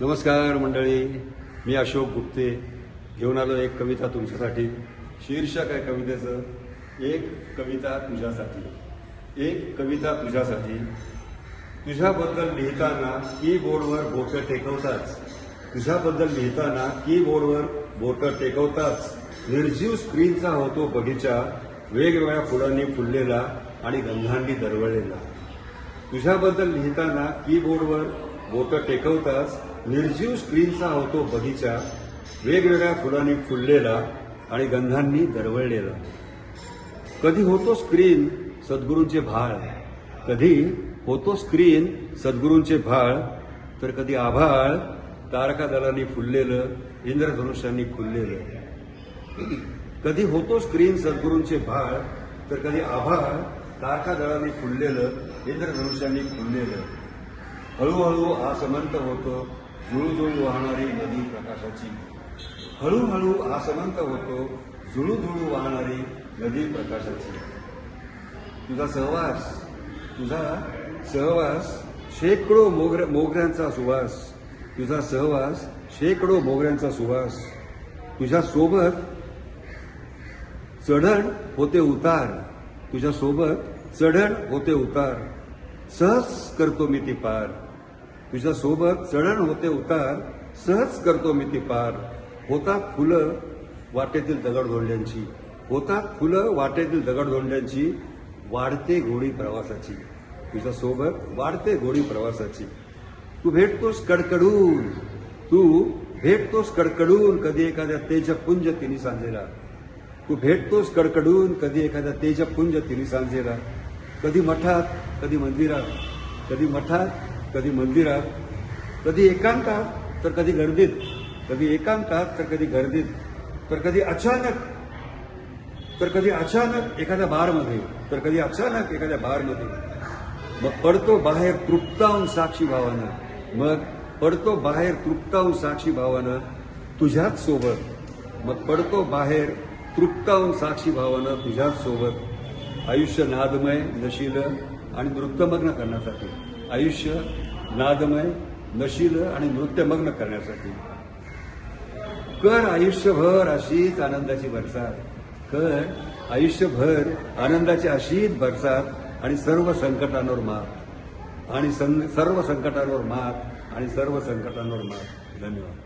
नमस्कार मंडळी मी अशोक गुप्ते. घेऊन आलो एक कविता तुमच्यासाठी. शीर्षक आहे कवितेचं एक कविता तुझ्यासाठी. एक कविता तुझ्यासाठी. तुझ्याबद्दल लिहिताना कीबोर्डवर बोटं टेकवताच. तुझ्याबद्दल लिहिताना कीबोर्डवर बोटं टेकवताच. निर्जीव स्क्रीनचा होतो बगीचा वेगवेगळ्या फुलांनी फुललेला आणि गंधांनी दरवळलेला. तुझ्याबद्दल लिहिताना कीबोर्डवर बोटं टेकवताच निर्जीव स्क्रीनचा होतो बगीचा वेगवेगळ्या फुलांनी फुललेला आणि गंधांनी दरवळलेला. कधी होतो स्क्रीन सद्गुरूंचे भाळ? कधी होतो स्क्रीन सद्गुरूंचे भाळ? तर कधी आभाळ तारका दलांनी फुललेलं इंद्रधनुष्यांनी खुललेलं कधी होतो स्क्रीन सद्गुरूंचे भाळ? तर कधी आभाळ तारका दळांनी फुललेलं इंद्रधनुष्यांनी फुललेलं. हळूहळू आसमंत होतो जुळूजुळू वाहणारी नदी प्रकाशाची. हळूहळू आसनंत होतो जुळूजुळू वाहणारी नदी प्रकाशाची. तुझा सहवास तुझा सहवास शेकडो मोगर मोगऱ्यांचा सुवास. तुझा सहवास शेकडो मोगऱ्यांचा सुवास. तुझ्या सोबत चढण होते उतार. तुझ्या सोबत चढण होते उतार. सहज करतो मी ती पार. तुझ्या सोबत चढण होते उतार सहज करतो मी ती पार. होतात फुलं वाटेतील दगडधोंड्यांची होतात फुलं वाटेतील दगडधोंड्यांची वाढते घोडी प्रवासाची. तुझ्या सोबत वाढते घोडी प्रवासाची. तू भेटतोस कडकडून. तू भेटतोस कडकडून कधी एखाद्या तेजपुंज तिने सांजेला. तू भेटतोस कडकडून कधी एखाद्या तेजपुंज तिने सांजेला. कधी मठात कधी मंदिरात कधी मठात कधी मंदिरात कधी एकांतात तर कधी गर्दीत. कधी एकांतात तर कधी गर्दीत. तर कधी अचानक तर कधी अचानक एखाद्या बारमध्ये तर कधी अचानक एखाद्या बारमध्ये. मग पडतो बाहेर तृप्ताहून साक्षी भावानं. मग पडतो बाहेर तृप्ताहून साक्षी भावानं तुझ्याच सोबत. मग पडतो बाहेर तृप्ताहून साक्षी भावानं तुझ्याच सोबत. आयुष्य नादमय नशील आणि नृत्यमग्न करण्यासाठी. आयुष्य नादमय नशील आणि नृत्यमग्न करण्यासाठी. कर आयुष्यभर अशीच आनंदाची भरसात कर आयुष्यभर आनंदाची अशीच भरसात आणि सर्व संकटांवर मात. आणि सं- सर्व संकटांवर मात आणि सर्व संकटांवर मात. धन्यवाद.